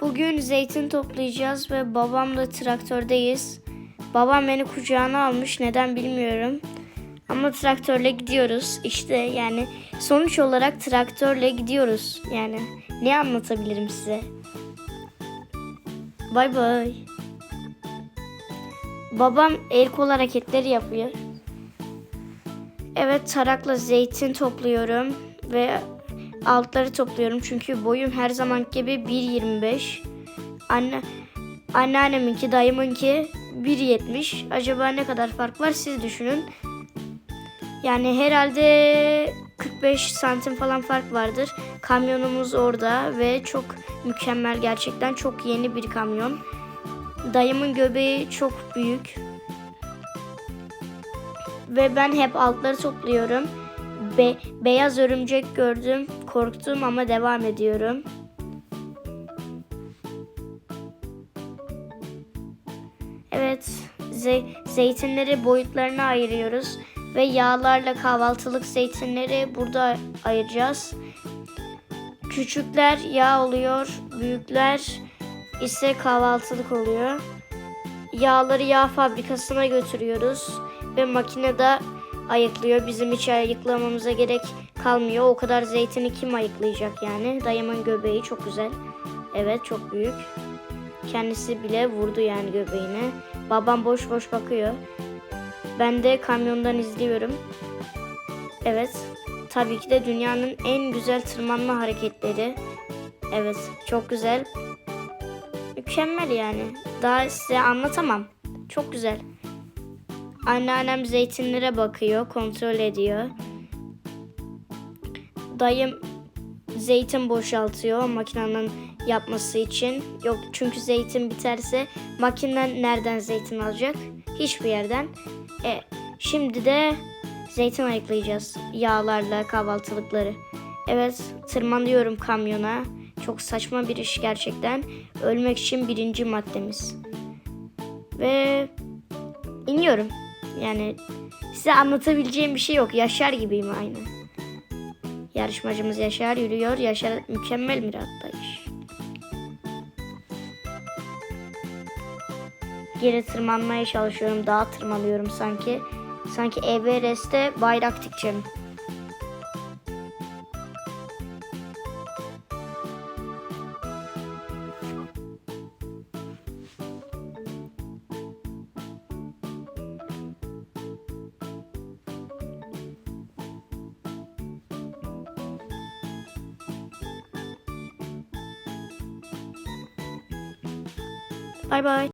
Bugün zeytin toplayacağız ve babamla traktördeyiz. Babam beni kucağına almış neden bilmiyorum. Ama traktörle gidiyoruz. İşte yani sonuç olarak traktörle gidiyoruz. Yani ne anlatabilirim size? Bay bay. Babam el kol hareketleri yapıyor. Evet tarakla zeytin topluyorum ve altları topluyorum çünkü boyum her zaman gibi 1.25. Anne anneanneminki, dayımınki 1.70. Acaba ne kadar fark var siz düşünün. Yani herhalde 45 santim falan fark vardır. Kamyonumuz orada ve çok mükemmel gerçekten çok yeni bir kamyon. Dayımın göbeği çok büyük. Ve ben hep altları topluyorum. Be- beyaz örümcek gördüm. Korktum ama devam ediyorum. Evet, ze- zeytinleri boyutlarına ayırıyoruz ve yağlarla kahvaltılık zeytinleri burada ayıracağız. Küçükler yağ oluyor, büyükler ise kahvaltılık oluyor. Yağları yağ fabrikasına götürüyoruz ve makinede ayıklıyor. Bizim hiç ayıklamamıza gerek kalmıyor. O kadar zeytini kim ayıklayacak yani? Dayımın göbeği çok güzel. Evet çok büyük. Kendisi bile vurdu yani göbeğine. Babam boş boş bakıyor. Ben de kamyondan izliyorum. Evet. Tabii ki de dünyanın en güzel tırmanma hareketleri. Evet, çok güzel. Mükemmel yani. Daha size anlatamam. Çok güzel. Anneannem zeytinlere bakıyor, kontrol ediyor. Dayım zeytin boşaltıyor makinenin yapması için. Yok çünkü zeytin biterse makine nereden zeytin alacak? Hiçbir yerden. E, şimdi de zeytin ayıklayacağız. Yağlarla kahvaltılıkları. Evet tırmanıyorum kamyona. Çok saçma bir iş gerçekten. Ölmek için birinci maddemiz. Ve iniyorum. Yani size anlatabileceğim bir şey yok. Yaşar gibiyim aynı. Yarışmacımız Yaşar yürüyor. Yaşar mükemmel bir atlayış. Geri tırmanmaya çalışıyorum. Dağa tırmanıyorum sanki. Sanki Everest'te bayrak dikeceğim. Bay bay.